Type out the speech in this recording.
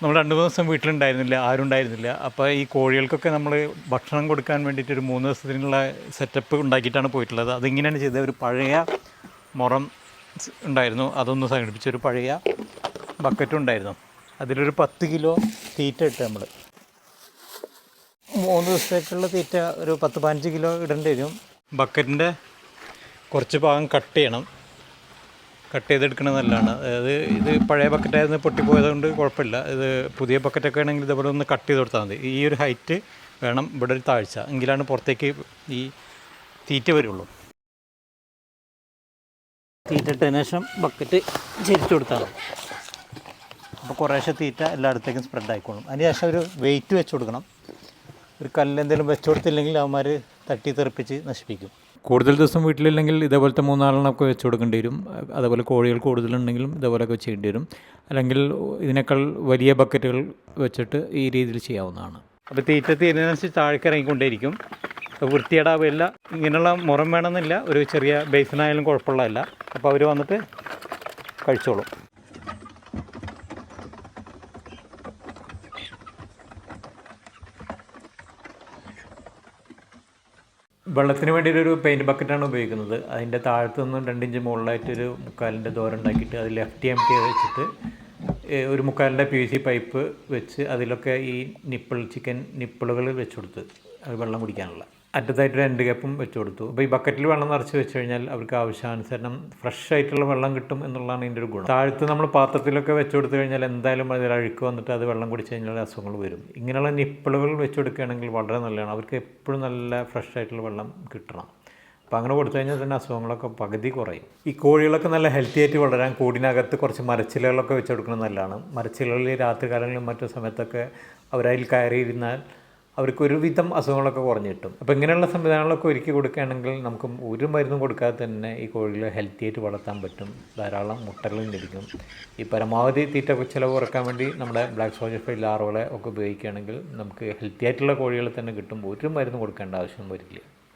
നമ്മൾ രണ്ട് മൂന്ന് ദിവസം വീട്ടിലുണ്ടായിരുന്നില്ല ആരും ഉണ്ടായിരുന്നില്ല അപ്പോൾ ഈ കോഴികൾക്കൊക്കെ നമ്മൾ ഭക്ഷണം കൊടുക്കാൻ വേണ്ടിയിട്ട് ഒരു മൂന്ന് ദിവസത്തിനുള്ള സെറ്റപ്പ് ഉണ്ടാക്കിയിട്ടാണ് പോയിട്ടുള്ളത്. അതിങ്ങനെയാണ് ചെയ്തത്. ഒരു പഴയ മുറം ഉണ്ടായിരുന്നു. അതൊന്ന് സംഘടിപ്പിച്ച ഒരു പഴയ ബക്കറ്റും ഉണ്ടായിരുന്നു. അതിലൊരു പത്ത് കിലോ തീറ്റ ഇട്ട് നമ്മൾ. മൂന്ന് ദിവസത്തേക്കുള്ള തീറ്റ ഒരു പത്ത് പതിനഞ്ച് കിലോ ഇടേണ്ടി വരും. ബക്കറ്റിന്റെ കുറച്ച് ഭാഗം കട്ട് ചെയ്യണം. കട്ട് ചെയ്തെടുക്കുന്നത് നല്ലതാണ് അതായത് ഇത് പഴയ ബക്കറ്റായിരുന്നു പൊട്ടിപ്പോയത് കൊണ്ട് കുഴപ്പമില്ല. ഇത് പുതിയ ബക്കറ്റൊക്കെ ആണെങ്കിൽ ഇതേപോലെ ഒന്ന് കട്ട് ചെയ്ത് കൊടുത്താൽ മതി. ഈ ഒരു ഹൈറ്റ് വേണം ഇവിടെ ഒരു താഴ്ച. എങ്കിലാണ് പുറത്തേക്ക് ഈ തീറ്റ വരുള്ളൂ. തീറ്റ ഇട്ടതിന് ശേഷം ബക്കറ്റ് ചെരിച്ചു കൊടുത്താൽ അപ്പോൾ കുറേശ്ശെ തീറ്റ എല്ലായിടത്തേക്കും സ്പ്രെഡ് ആയിക്കോളും. അതിന് ശേഷം ഒരു വെയിറ്റ് വെച്ച് കൊടുക്കണം. ഒരു കല്ല് എന്തെങ്കിലും വെച്ച് കൊടുത്തില്ലെങ്കിൽ അവന്മാർ തട്ടി തെറിപ്പിച്ച് നശിപ്പിക്കും. കൂടുതൽ ദിവസം വീട്ടിലില്ലെങ്കിൽ ഇതേപോലത്തെ മൂന്നാലെണ്ണമൊക്കെ വെച്ച് കൊടുക്കേണ്ടി വരും. അതേപോലെ കോഴികൾ കൂടുതലുണ്ടെങ്കിലും ഇതേപോലെയൊക്കെ ചെയ്യേണ്ടി വരും. അല്ലെങ്കിൽ ഇതിനേക്കാൾ വലിയ ബക്കറ്റുകൾ വെച്ചിട്ട് ഈ രീതിയിൽ ചെയ്യാവുന്നതാണ്. അപ്പോൾ തീറ്റ തീരുന്നതിനനുസരിച്ച് താഴേക്ക് ഇറങ്ങിക്കൊണ്ടേയിരിക്കും വൃത്തിയേടാവില്ല ഇങ്ങനെയുള്ള മുറം വേണമെന്നില്ല. ഒരു ചെറിയ ബേസിനായാലും കുഴപ്പമുള്ളതല്ല. അപ്പോൾ അവർ വന്നിട്ട് കഴിച്ചോളും. വെള്ളത്തിന് വേണ്ടിയിട്ടൊരു ഒരു പെയിന്റ് ബക്കറ്റാണ് ഉപയോഗിക്കുന്നത്. അതിന്റെ താഴത്തു നിന്നും രണ്ടിഞ്ച് മുകളിലായിട്ടൊരു മുക്കാലിന്റെ ദോരം ഉണ്ടാക്കിയിട്ട് അതിൽ ലെഫ്റ്റ് എം ടി വെച്ചിട്ട് ഒരു മുക്കാലിന്റെ പി സി പൈപ്പ് വെച്ച് അതിലൊക്കെ ഈ നിപ്പിൾ ചിക്കൻ നിപ്പിളുകൾ വെച്ച് കൊടുത്ത് അത് വെള്ളം കുടിക്കാനുള്ള. അറ്റത്തായിട്ട് രണ്ട് കപ്പും വെച്ച് കൊടുത്തു. അപ്പോൾ ഈ ബക്കറ്റിൽ വെള്ളം നിറച്ച് വെച്ച് കഴിഞ്ഞാൽ അവർക്ക് ആവശ്യാനുസരണം ഫ്രഷ് ആയിട്ടുള്ള വെള്ളം കിട്ടും എന്നുള്ളതാണ് ഇതിന്റെ ഒരു ഗുണം. താഴത്ത് നമ്മൾ പാത്രത്തിലൊക്കെ വെച്ച് കൊടുത്തു കഴിഞ്ഞാൽ എന്തായാലും അതിൽ അഴുക്ക് വന്നിട്ട് അത് വെള്ളം കുടിച്ച് കഴിഞ്ഞാൽ അസുഖങ്ങൾ വരും. ഇങ്ങനെയുള്ള നിപ്പിളുകൾ വെച്ച് കൊടുക്കുകയാണെങ്കിൽ വളരെ നല്ലതാണ്. അവർക്ക് എപ്പോഴും നല്ല ഫ്രഷ് ആയിട്ടുള്ള വെള്ളം കിട്ടണം. അപ്പോൾ അങ്ങനെ കൊടുത്തു കഴിഞ്ഞാൽ തന്നെ അസുഖങ്ങളൊക്കെ പകുതി കുറയും. ഈ കോഴികളൊക്കെ നല്ല ഹെൽത്തി ആയിട്ട് വളരാൻ കൂടിനകത്ത് കുറച്ച് മരച്ചിലകളൊക്കെ വെച്ച് കൊടുക്കുന്നത് നല്ലതാണ്. മരച്ചിലകളിൽ രാത്രി കാലങ്ങളിലും മറ്റു സമയത്തൊക്കെ അവരതിൽ കയറിയിരുന്നാൽ അവർക്ക് ഒരുവിധം അസുഖങ്ങളൊക്കെ കുറഞ്ഞു കിട്ടും. അപ്പോൾ ഇങ്ങനെയുള്ള സംവിധാനങ്ങളൊക്കെ ഒരുക്കി കൊടുക്കുകയാണെങ്കിൽ നമുക്ക് ഒരു മരുന്നും കൊടുക്കാതെ തന്നെ ഈ കോഴികളെ ഹെൽത്തി ആയിട്ട് വളർത്താൻ പറ്റും. ധാരാളം മുട്ടകളും ലഭിക്കും. ഈ പരമാവധി തീറ്റ ചിലവ് കുറയ്ക്കാൻ വേണ്ടി നമ്മുടെ ബ്ലാക്ക് സോൾജർ ഫൈ ലാറുകളെ ഒക്കെ ഉപയോഗിക്കുകയാണെങ്കിൽ നമുക്ക് ഹെൽത്തി ആയിട്ടുള്ള കോഴികളെ തന്നെ കിട്ടുമ്പോൾ ഒരു മരുന്നും കൊടുക്കേണ്ട ആവശ്യം വരില്ല.